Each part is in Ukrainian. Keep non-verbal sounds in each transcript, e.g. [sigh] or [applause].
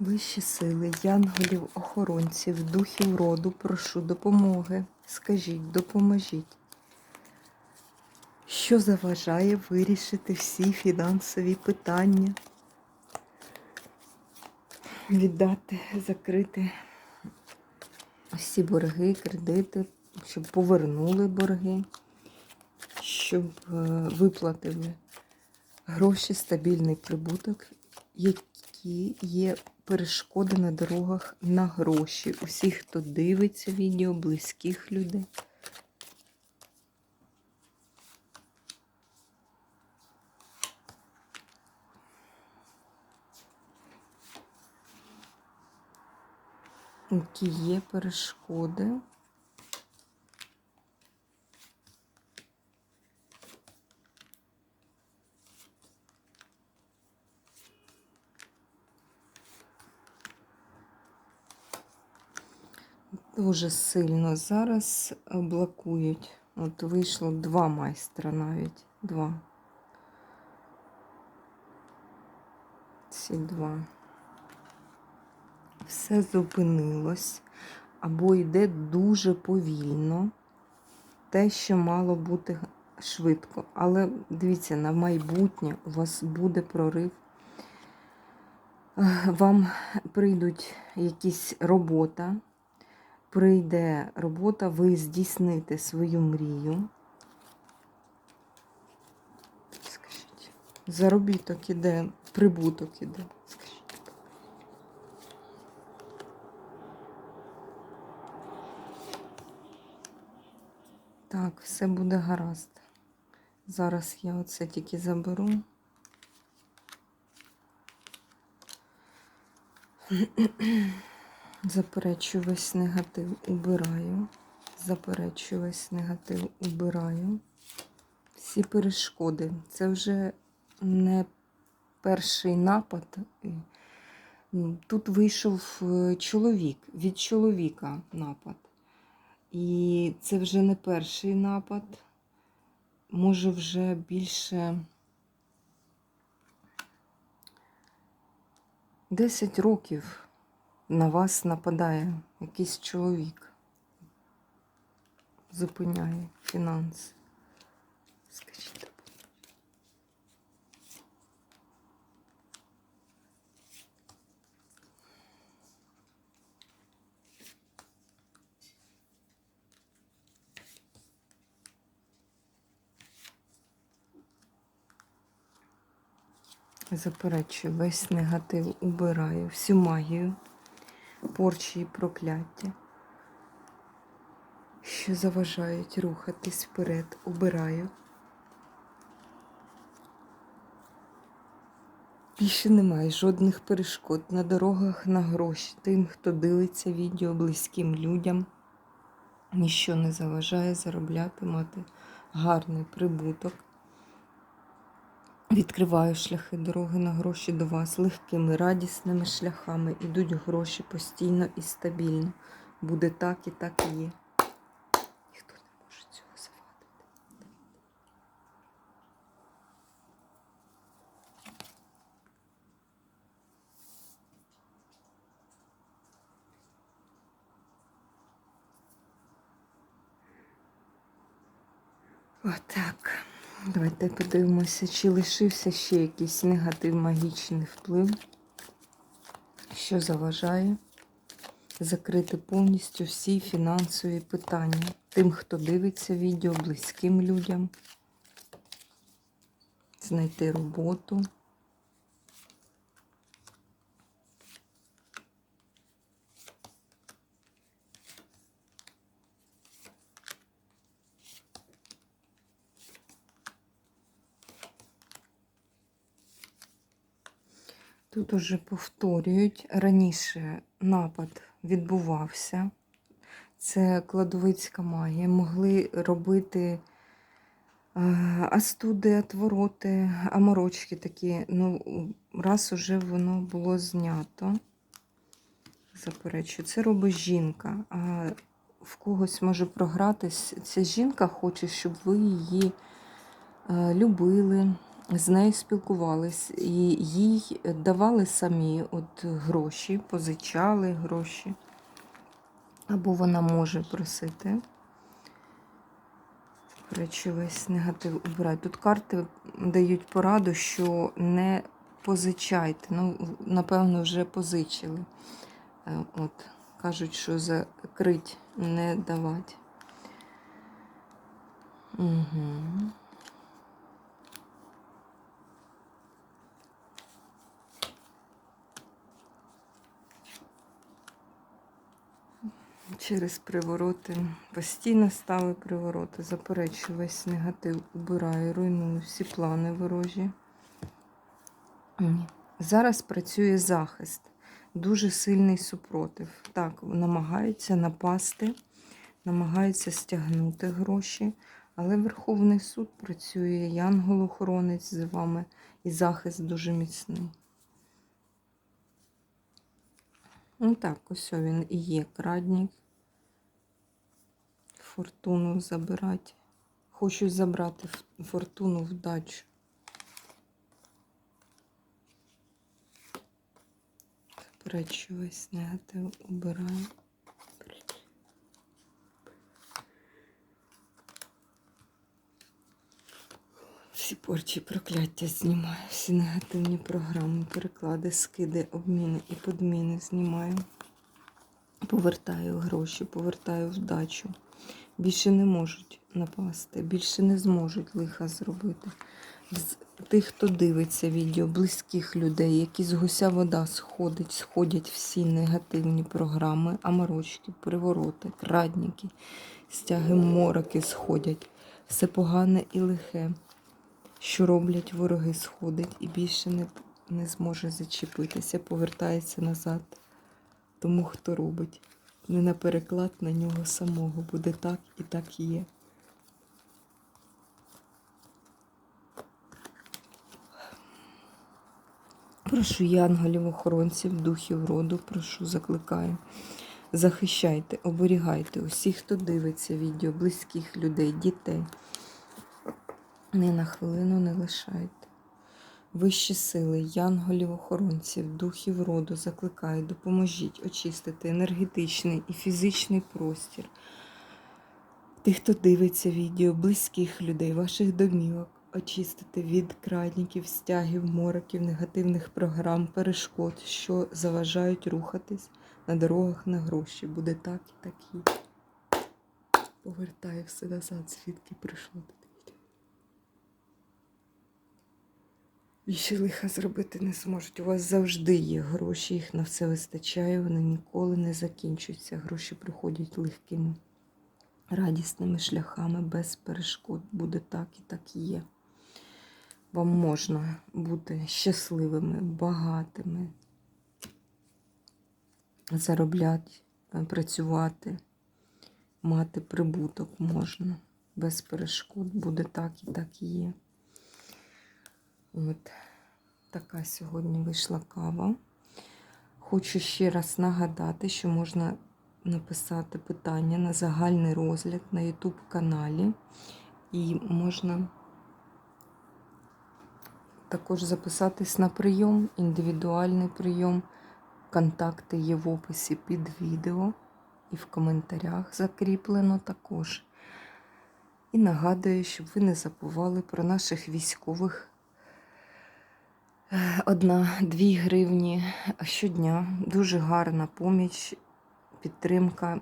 Вищі сили, янголів, охоронців, духів роду, прошу допомоги. Скажіть, допоможіть. Що заважає вирішити всі фінансові питання? Віддати, закрити всі борги, кредити, щоб повернули борги, щоб е, виплатили гроші, стабільний прибуток, які є перешкоди на дорогах на гроші. Усіх, хто дивиться відео, близьких людей. Які є перешкоди. Дуже сильно зараз блокують. От вийшло два майстра навіть. Два. Ці два. Все зупинилось або йде дуже повільно. Те, що мало бути швидко. Але дивіться, на майбутнє у вас буде прорив. Е, Вам прийдуть якісь робота прийде робота, ви здійсните свою мрію. Скажіть, заробіток іде, прибуток іде. Скажіть. Так, все буде гаразд. Зараз я оце тільки заберу. [clears throat] Заперечу весь негатив убираю. Заперечу весь негатив убираю. Всі перешкоди. Це вже не перший напад. Тут вийшов е, чоловік, від чоловіка напад. І це вже не перший напад. Може, вже більше 10 років на вас нападає якийсь чоловік, зупиняє фінанси. Скажіть. Заперечую, весь негатив убираю, всю магію порчі і прокляття, що заважають рухатись вперед, убираю. Більше немає жодних перешкод на дорогах, на гроші. Тим, хто дивиться відео близьким людям, ніщо не заважає заробляти, мати гарний прибуток. Відкриваю шляхи дороги на гроші до вас легкими, радісними шляхами. Ідуть гроші постійно і стабільно. Буде так і так і є. Ніхто не може цього завадити. Отак. Давайте подивимося, чи лишився ще якийсь негатив, магічний вплив, що заважає закрити повністю всі фінансові питання тим, хто дивиться відео, близьким людям, знайти роботу. Тут уже повторюють. Раніше напад відбувався. Це кладовицька магія. Могли робити е, астуди, отвороти, аморочки такі. Ну, раз уже воно було знято. Заперечую, це робить жінка. А в когось може програтись. Ця жінка хоче, щоб ви її е, любили, з нею спілкувались, і їй давали самі от гроші, позичали гроші. Або вона може просити. Речі, весь негатив убирай. Тут карти дають пораду, що не позичайте. Ну, напевно, вже позичили. Е, От, кажуть, що закрить, не давати. Угу. Через привороти. Постійно стави привороти. Заперечую весь негатив. Убираю, руйную всі плани ворожі. Зараз працює захист. Дуже сильний супротив. Так, намагаються напасти, намагаються стягнути гроші, але Верховний суд працює, янгол-охоронець з вами, і захист дуже міцний. Ну так, ось він і є крадник. Фортуну забирати. Хочу забрати фортуну вдачу. Заперечу весь негатив убираю. Всі порчі прокляття знімаю, всі негативні програми, переклади, скиди, обміни і подміни знімаю. Повертаю гроші, повертаю вдачу. Більше не можуть напасти, більше не зможуть лиха зробити. З тих, хто дивиться відео, близьких людей, які з гуся вода сходить, сходять всі негативні програми, аморочки, привороти, крадники, стяги мороки сходять. Все погане і лихе, що роблять вороги, сходить і більше не, не зможе зачепитися, повертається назад. Тому хто робить. Не на переклад на нього самого. Буде так і так є. Прошу янголів, охоронців, духів роду, прошу, закликаю. Захищайте, оберігайте усіх, хто дивиться відео, близьких людей, дітей. Ні на хвилину не лишайте. Вищі сили, янголів, охоронців, духів роду закликаю, допоможіть очистити енергетичний і фізичний простір. Тих, хто дивиться відео, близьких людей, ваших домівок, очистити від крадників, стягів, мороків, негативних програм, перешкод, що заважають рухатись на дорогах на гроші. Буде так і так і. Все назад, звідки прийшло до Більше лиха зробити не зможуть. У вас завжди є гроші, їх на все вистачає, вони ніколи не закінчуються. Гроші приходять легкими, радісними шляхами, без перешкод. Буде так і так і є. Вам можна бути щасливими, багатими, заробляти, працювати, мати прибуток можна. Без перешкод буде так і так і є. От така сьогодні вийшла кава. Хочу ще раз нагадати, що можна написати питання на загальний розгляд на YouTube каналі. І можна також записатись на прийом, індивідуальний прийом. Контакти є в описі під відео і в коментарях закріплено також. І нагадую, щоб ви не забували про наших військових. Одна-дві гривні щодня. Дуже гарна поміч, підтримка,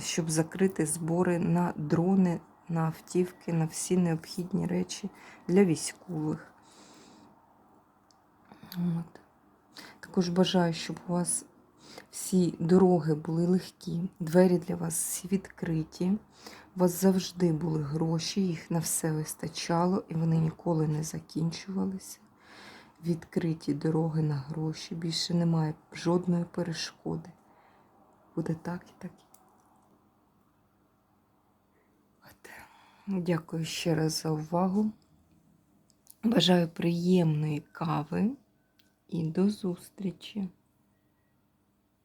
щоб закрити збори на дрони, на автівки, на всі необхідні речі для військових. От. Також бажаю, щоб у вас всі дороги були легкі, двері для вас відкриті. У вас завжди були гроші, їх на все вистачало, і вони ніколи не закінчувалися. Відкриті дороги на гроші. Більше немає жодної перешкоди. Буде так і так. От. Дякую ще раз за увагу. Бажаю приємної кави і до зустрічі!